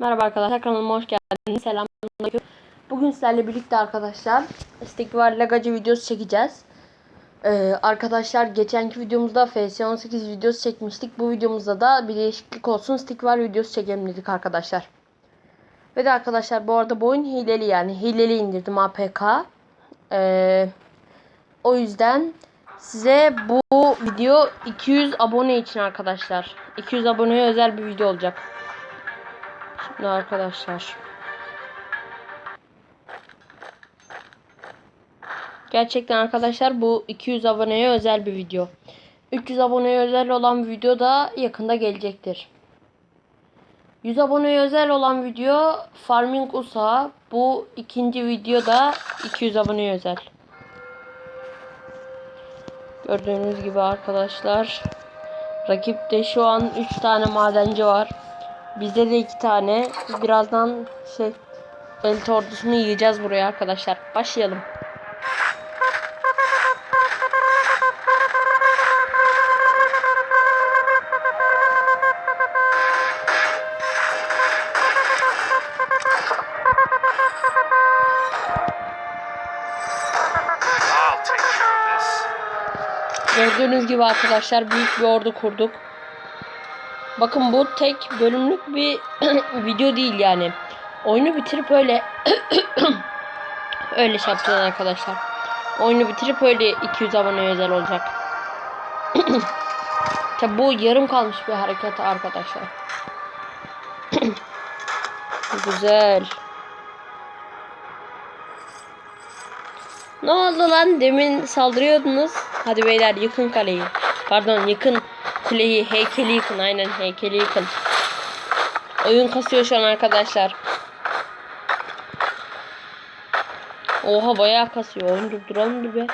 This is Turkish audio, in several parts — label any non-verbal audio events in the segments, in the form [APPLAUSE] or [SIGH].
Merhaba arkadaşlar kanalıma hoş geldiniz. Selamünaleyküm. Bugün sizlerle birlikte arkadaşlar Stikvar Lagacı videosu çekeceğiz. Ee, arkadaşlar geçenki videomuzda FS18 videosu çekmiştik. Bu videomuzda da bir değişiklik olsun Stikvar videosu çekelim dedik arkadaşlar. Ve de arkadaşlar bu arada bu oyun hileli yani hileli indirdim APK. Ee, o yüzden size bu video 200 abone için arkadaşlar. 200 aboneye özel bir video olacak. Şimdi arkadaşlar. Gerçekten arkadaşlar bu 200 aboneye özel bir video. 300 aboneye özel olan video da yakında gelecektir. 100 aboneye özel olan video Farming USA. Bu ikinci video da 200 aboneye özel. Gördüğünüz gibi arkadaşlar. Rakipte şu an 3 tane madenci var. Bizde de 2 tane. Birazdan şey elit ordusunu yiyeceğiz buraya arkadaşlar. Başlayalım. Gördüğünüz gibi arkadaşlar büyük bir ordu kurduk. Bakın bu tek bölümlük bir [CLEARS THROAT] video değil yani. Oyunu bitirip öyle [CLEARS THROAT] öyle şey yapacağız arkadaşlar. Oyunu bitirip öyle 200 abone özel olacak. [CLEARS THROAT] Tabi bu yarım kalmış bir hareket arkadaşlar. Güzel. Ne oldu lan? Demin saldırıyordunuz. Hadi beyler yıkın kaleyi. Pardon yıkın kuleyi. Heykeli yıkın. Aynen heykeli yıkın. Oyun kasıyor şu an arkadaşlar. Oha bayağı kasıyor. Oyun durduralım be.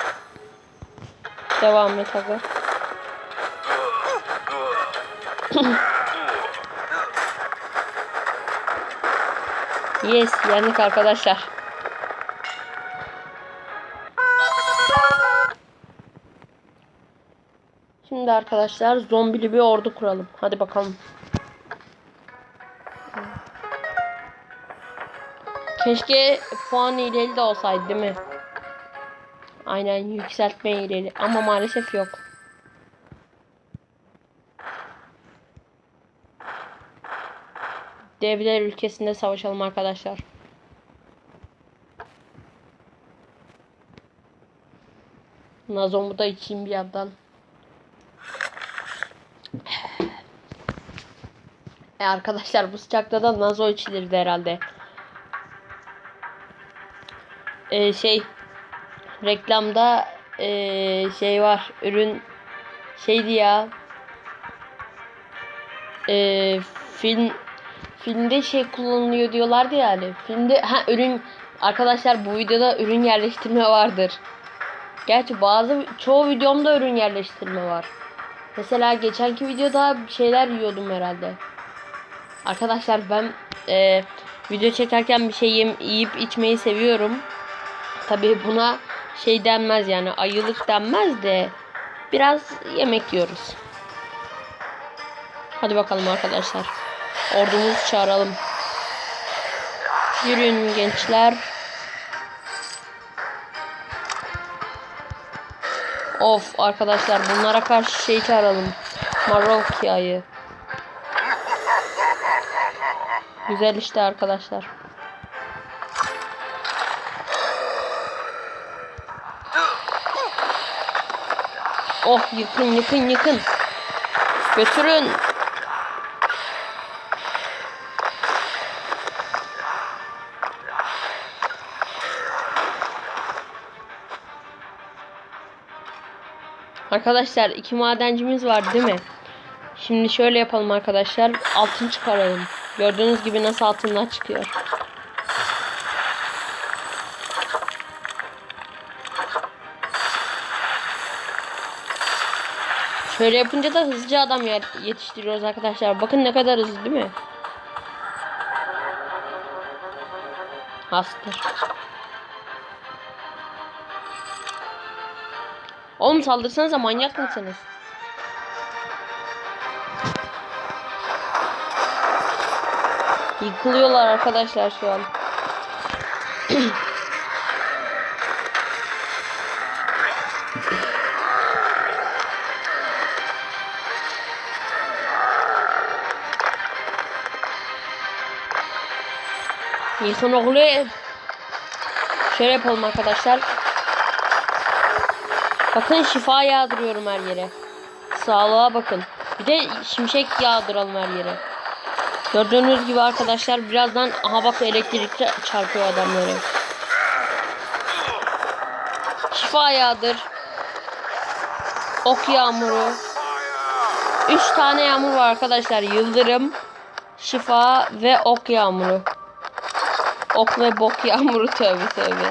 Devam et aga. [LAUGHS] yes yendik arkadaşlar. Şimdi arkadaşlar zombili bir ordu kuralım. Hadi bakalım. Keşke puan ileri de olsaydı değil mi? Aynen yükseltme ileri ama maalesef yok. Devler ülkesinde savaşalım arkadaşlar. Nazomu da içeyim bir yandan. E arkadaşlar bu sıcakta da nazo içilirdi herhalde. E, şey reklamda e, şey var ürün şeydi ya e, film filmde şey kullanılıyor diyorlardı yani filmde ha ürün arkadaşlar bu videoda ürün yerleştirme vardır. Gerçi bazı çoğu videomda ürün yerleştirme var. Mesela geçenki videoda şeyler yiyordum herhalde. Arkadaşlar ben e, video çekerken bir şey yem, yiyip içmeyi seviyorum. Tabi buna şey denmez yani ayılık denmez de biraz yemek yiyoruz. Hadi bakalım arkadaşlar. Ordumuzu çağıralım. Yürüyün gençler. Of arkadaşlar bunlara karşı şey çağıralım. Marokya'yı. Güzel işte arkadaşlar. Oh yıkın yıkın yıkın. Götürün. Arkadaşlar iki madencimiz var değil mi? Şimdi şöyle yapalım arkadaşlar. Altın çıkaralım. Gördüğünüz gibi nasıl altınlar çıkıyor. Şöyle yapınca da hızlıca adam yetiştiriyoruz arkadaşlar. Bakın ne kadar hızlı değil mi? Hastır. Oğlum saldırsanıza manyak mısınız? Yıkılıyorlar arkadaşlar şu an. Yıkın oğlu. Şöyle yapalım arkadaşlar. Bakın şifa yağdırıyorum her yere. Sağlığa bakın. Bir de şimşek yağdıralım her yere. Gördüğünüz gibi arkadaşlar birazdan aha bak elektrik çarpıyor adamları. Şifa yağdır. Ok yağmuru. Üç tane yağmur var arkadaşlar. Yıldırım, şifa ve ok yağmuru. Ok ve bok yağmuru [LAUGHS] tövbe tövbe.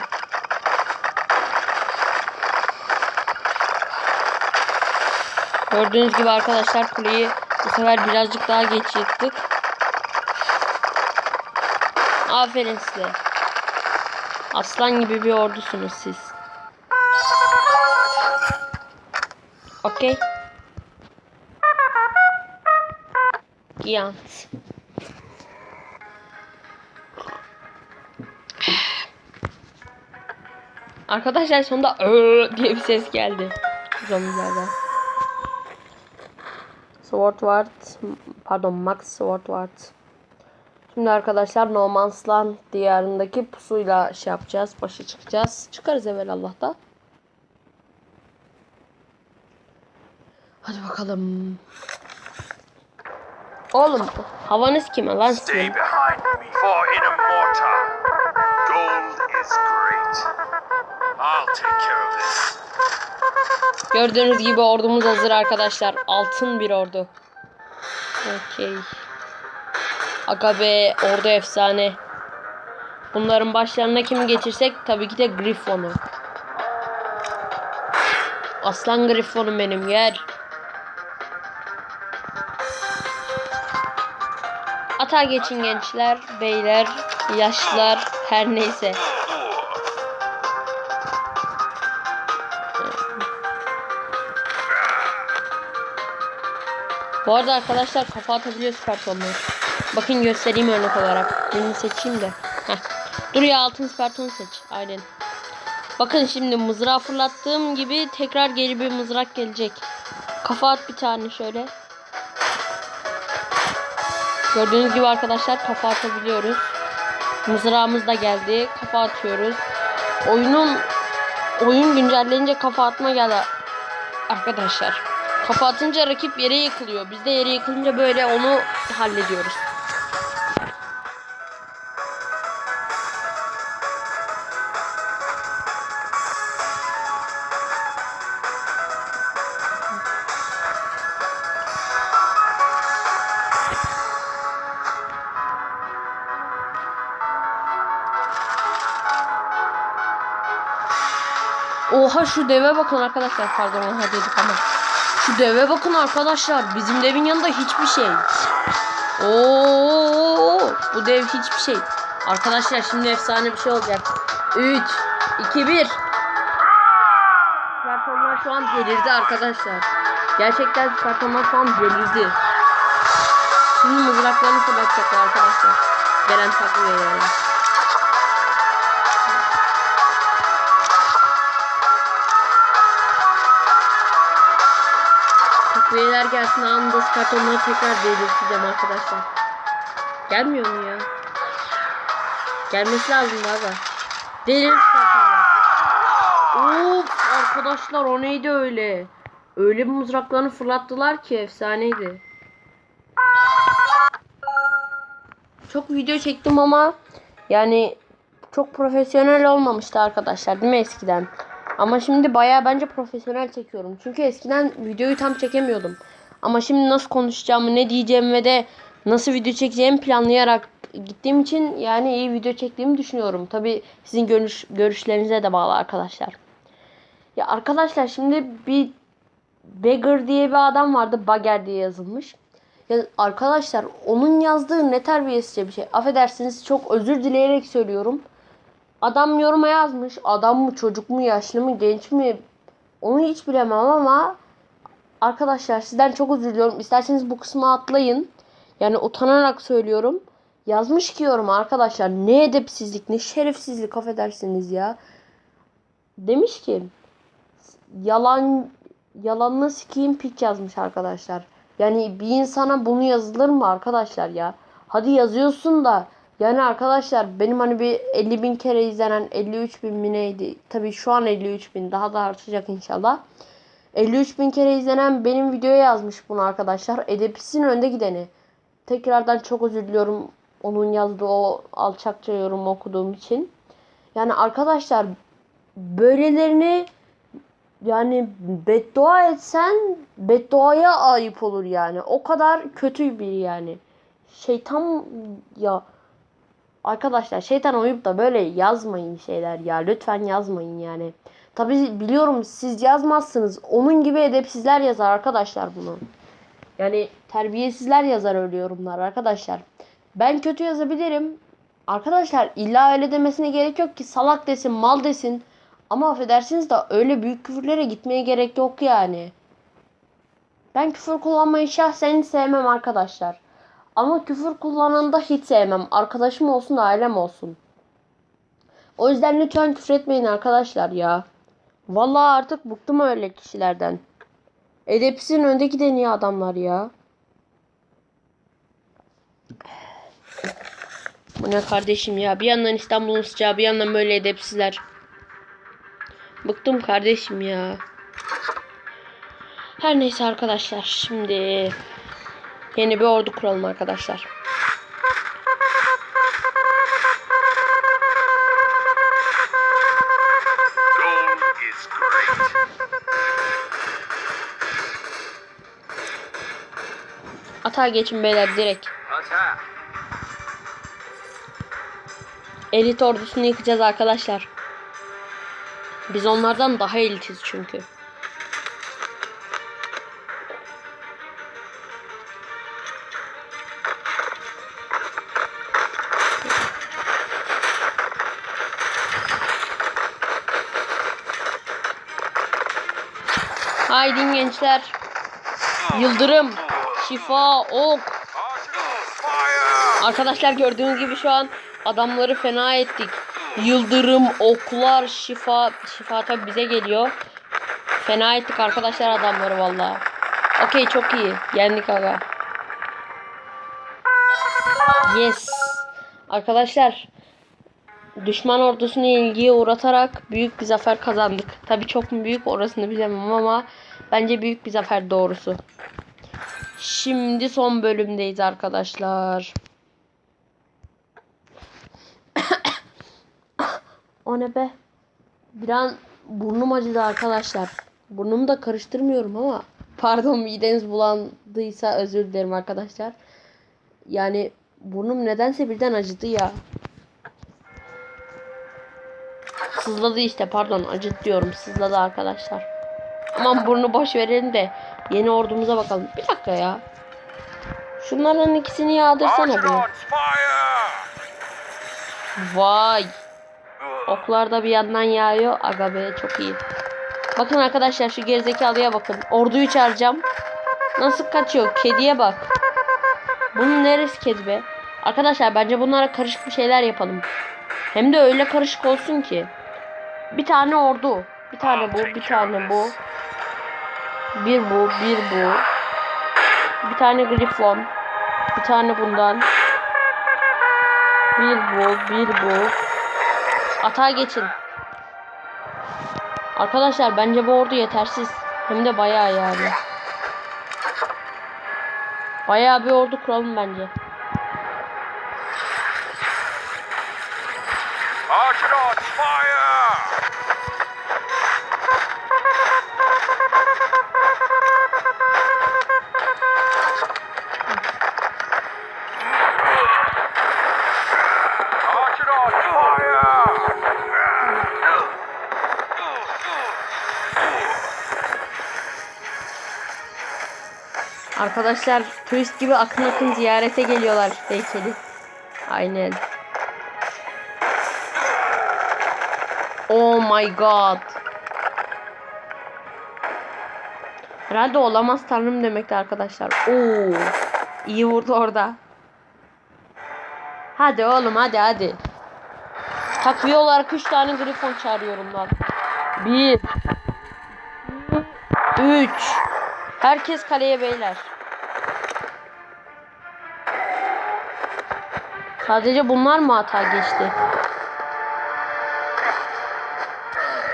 Gördüğünüz gibi arkadaşlar kuleyi bu sefer birazcık daha geç yıktık. Aferin size. Aslan gibi bir ordusunuz siz. Okey. Giyant. Arkadaşlar sonunda "Öö" diye bir ses geldi. Zombilerden. Swordward, pardon Max Swordward. Şimdi arkadaşlar No Man's Land diyarındaki pusuyla şey yapacağız. Başa çıkacağız. Çıkarız evvelallah Hadi bakalım. Oğlum havanız kime lan sizin? Gördüğünüz gibi ordumuz hazır arkadaşlar. Altın bir ordu. Okey. Aga be ordu efsane. Bunların başlarına kimi geçirsek tabii ki de Griffon'u. Aslan Griffon'um benim gel. Ata geçin gençler, beyler, yaşlılar, her neyse. Bu arada arkadaşlar kafa atabiliyoruz kartonlar. Bakın göstereyim örnek olarak. Birini seçeyim de. Heh. Dur ya altın sperton seç. Aynen. Bakın şimdi mızrağı fırlattığım gibi tekrar geri bir mızrak gelecek. Kafa at bir tane şöyle. Gördüğünüz gibi arkadaşlar kafa atabiliyoruz. Mızrağımız da geldi. Kafa atıyoruz. Oyunun oyun güncellenince kafa atma geldi. Arkadaşlar. Kafa atınca rakip yere yıkılıyor. Biz de yere yıkılınca böyle onu hallediyoruz. Oha şu deve bakın arkadaşlar. Pardon oha dedik ama. Şu deve bakın arkadaşlar. Bizim devin yanında hiçbir şey. Oo, bu dev hiçbir şey. Arkadaşlar şimdi efsane bir şey olacak. 3 2 1 Platformlar şu an delirdi arkadaşlar. Gerçekten platformlar şu an delirdi. Şimdi mızraklarını fırlatacaklar arkadaşlar. Gelen takviye Takviyeler gelsin anında kartonları tekrar delirteceğim arkadaşlar. Gelmiyor mu ya? Gelmesi lazım abi. Delirin kartonlar. Of arkadaşlar o neydi öyle? Öyle bir mızraklarını fırlattılar ki efsaneydi. Çok video çektim ama yani çok profesyonel olmamıştı arkadaşlar değil mi eskiden? Ama şimdi bayağı bence profesyonel çekiyorum. Çünkü eskiden videoyu tam çekemiyordum. Ama şimdi nasıl konuşacağımı, ne diyeceğim ve de nasıl video çekeceğimi planlayarak gittiğim için yani iyi video çektiğimi düşünüyorum. Tabi sizin görüş, görüşlerinize de bağlı arkadaşlar. Ya arkadaşlar şimdi bir Beggar diye bir adam vardı. Bagger diye yazılmış. Ya arkadaşlar onun yazdığı ne terbiyesizce bir şey. Affedersiniz çok özür dileyerek söylüyorum. Adam yoruma yazmış. Adam mı çocuk mu yaşlı mı genç mi onu hiç bilemem ama arkadaşlar sizden çok özür diliyorum. İsterseniz bu kısmı atlayın. Yani utanarak söylüyorum. Yazmış ki yorum arkadaşlar ne edepsizlik ne şerefsizlik affedersiniz ya. Demiş ki yalan yalanını sikeyim pik yazmış arkadaşlar. Yani bir insana bunu yazılır mı arkadaşlar ya? Hadi yazıyorsun da yani arkadaşlar benim hani bir 50 bin kere izlenen 53 bin mi neydi? Tabii şu an 53 bin daha da artacak inşallah. 53 bin kere izlenen benim videoya yazmış bunu arkadaşlar. Edepsizin önde gideni. Tekrardan çok özür diliyorum onun yazdığı o alçakça yorum okuduğum için. Yani arkadaşlar böylelerini yani beddua etsen bedduaya ayıp olur yani. O kadar kötü bir yani. Şeytan ya arkadaşlar şeytan uyup da böyle yazmayın şeyler ya. Lütfen yazmayın yani. Tabi biliyorum siz yazmazsınız. Onun gibi edepsizler yazar arkadaşlar bunu. Yani terbiyesizler yazar öyle yorumlar arkadaşlar. Ben kötü yazabilirim. Arkadaşlar illa öyle demesine gerek yok ki salak desin, mal desin. Ama affedersiniz de öyle büyük küfürlere gitmeye gerek yok yani. Ben küfür kullanmayı şahsen sevmem arkadaşlar. Ama küfür kullananı da hiç sevmem. Arkadaşım olsun, ailem olsun. O yüzden lütfen küfür etmeyin arkadaşlar ya. Vallahi artık bıktım öyle kişilerden. Edepsizin önde gideni ya adamlar ya. Bu ne kardeşim ya? Bir yandan İstanbul'un sıcağı bir yandan böyle edepsizler. Bıktım kardeşim ya. Her neyse arkadaşlar şimdi yeni bir ordu kuralım arkadaşlar. Atağa geçin beyler direkt. Attack. Elit ordusunu yıkacağız arkadaşlar. Biz onlardan daha elitiz çünkü. Haydi gençler. Yıldırım, şifa, ok! Arkadaşlar gördüğünüz gibi şu an adamları fena ettik. Yıldırım, oklar, şifa. Şifa tabi bize geliyor. Fena ettik arkadaşlar adamları valla. Okey çok iyi. Yendik aga. Yes. Arkadaşlar düşman ordusunu ilgiye uğratarak büyük bir zafer kazandık. Tabi çok mu büyük orasını bilemem ama bence büyük bir zafer doğrusu. Şimdi son bölümdeyiz arkadaşlar. [COUGHS] o ne be? Bir an burnum acıdı arkadaşlar. Burnumu da karıştırmıyorum ama pardon mideniz bulandıysa özür dilerim arkadaşlar. Yani burnum nedense birden acıdı ya. Sızladı işte pardon acıt diyorum sızladı arkadaşlar. Aman burnu boş verelim de yeni ordumuza bakalım. Bir dakika ya. Şunların ikisini yağdırsana bir. Vay. Oklar da bir yandan yağıyor. Aga be çok iyi. Bakın arkadaşlar şu gerizekalıya bakın. Orduyu çağıracağım. Nasıl kaçıyor? Kediye bak. Bunun neresi kedi be? Arkadaşlar bence bunlara karışık bir şeyler yapalım. Hem de öyle karışık olsun ki. Bir tane ordu. Bir tane bu, bir tane bu. Bir bu, bir bu. Bir tane grifon. Bir tane bundan. Bir bu, bir bu. Atağa geçin. Arkadaşlar bence bu ordu yetersiz. Hem de bayağı yani. Bayağı bir ordu kuralım bence. Argonauts fire! Arkadaşlar turist gibi akın akın ziyarete geliyorlar heykeli. Aynen. Oh my god. Herhalde olamaz tanrım demekti arkadaşlar. Oo. İyi vurdu orada. Hadi oğlum hadi hadi. Takviye olarak 3 tane grifon çağırıyorum lan. 1 3 Herkes kaleye beyler. Sadece bunlar mı hata geçti?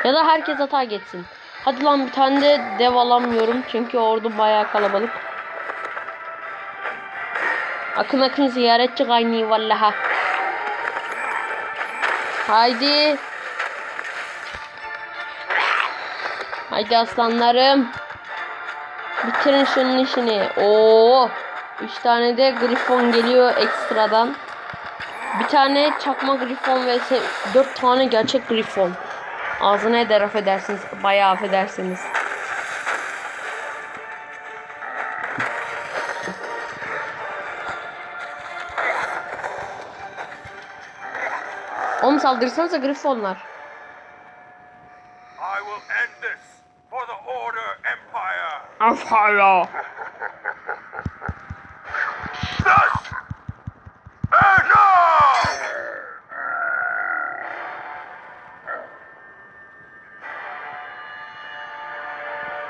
Ya da herkes hata geçsin. Hadi lan bir tane de dev alamıyorum çünkü ordu bayağı kalabalık. Akın akın ziyaretçi kaynıyor vallaha. Haydi. Haydi aslanlarım. Bitirin şunun işini. Oo. 3 tane de grifon geliyor ekstradan. Bir tane çakma grifon ve 4 tane gerçek grifon. Ağzına eder affedersiniz. Bayağı affedersiniz. Oğlum saldırsanıza grifonlar. I will end this for the Order Empire. Afala. Thus, and now!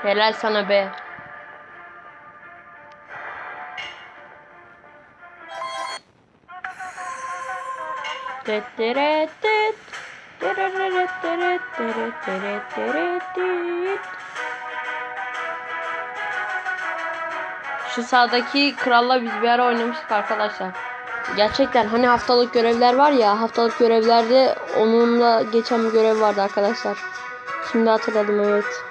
Helal sana be. Şu sağdaki kralla biz bir ara oynamıştık arkadaşlar. Gerçekten hani haftalık görevler var ya haftalık görevlerde onunla geçen bir görev vardı arkadaşlar. Şimdi hatırladım evet.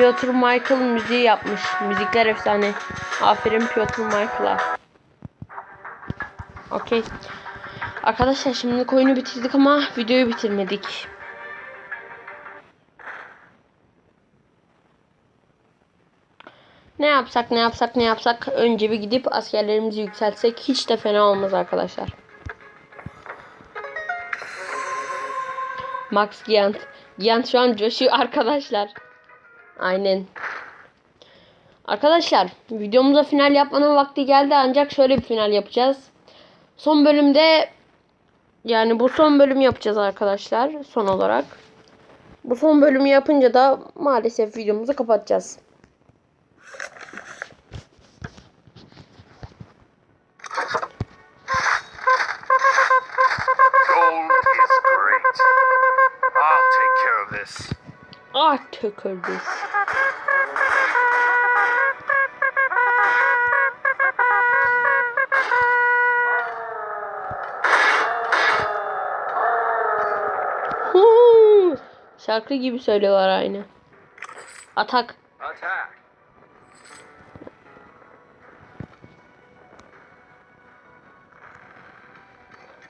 Piotr Michael müziği yapmış. Müzikler efsane. Aferin Piotr Michael'a. Okey. Arkadaşlar şimdi oyunu bitirdik ama videoyu bitirmedik. Ne yapsak ne yapsak ne yapsak önce bir gidip askerlerimizi yükseltsek hiç de fena olmaz arkadaşlar. Max Giant. Giant şu an coşuyor arkadaşlar. Aynen. Arkadaşlar videomuza final yapmanın vakti geldi ancak şöyle bir final yapacağız. Son bölümde yani bu son bölüm yapacağız arkadaşlar son olarak. Bu son bölümü yapınca da maalesef videomuzu kapatacağız. Gold is great. I'll take care of this. Tükürdü. Huu! Şarkı gibi söylüyorlar aynı. Atak. Attack.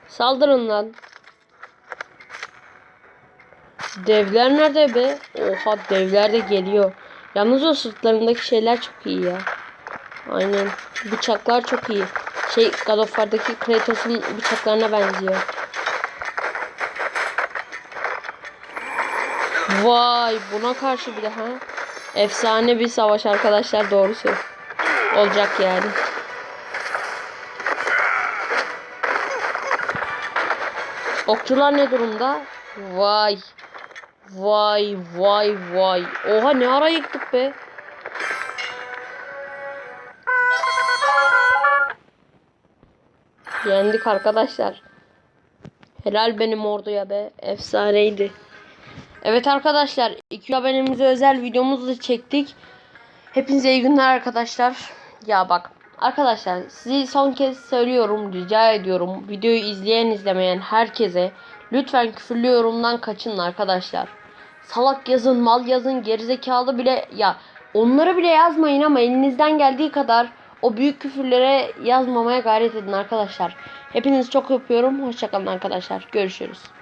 Saldırın lan. Devler nerede be? Oha devler de geliyor. Yalnız o sırtlarındaki şeyler çok iyi ya. Aynen. Bıçaklar çok iyi. Şey God of War'daki Kratos'un bıçaklarına benziyor. Vay buna karşı bir daha. Efsane bir savaş arkadaşlar doğrusu. Olacak yani. Okçular ne durumda? Vay. Vay vay vay. Oha ne ara yıktık be. Yendik arkadaşlar. Helal benim orduya be. Efsaneydi. Evet arkadaşlar. iki haberimize özel videomuzu çektik. Hepinize iyi günler arkadaşlar. Ya bak arkadaşlar sizi son kez söylüyorum rica ediyorum. Videoyu izleyen izlemeyen herkese lütfen küfürlü yorumdan kaçının arkadaşlar. Salak yazın mal yazın gerizekalı bile ya onları bile yazmayın ama elinizden geldiği kadar o büyük küfürlere yazmamaya gayret edin arkadaşlar. Hepinizi çok öpüyorum. Hoşçakalın arkadaşlar. Görüşürüz.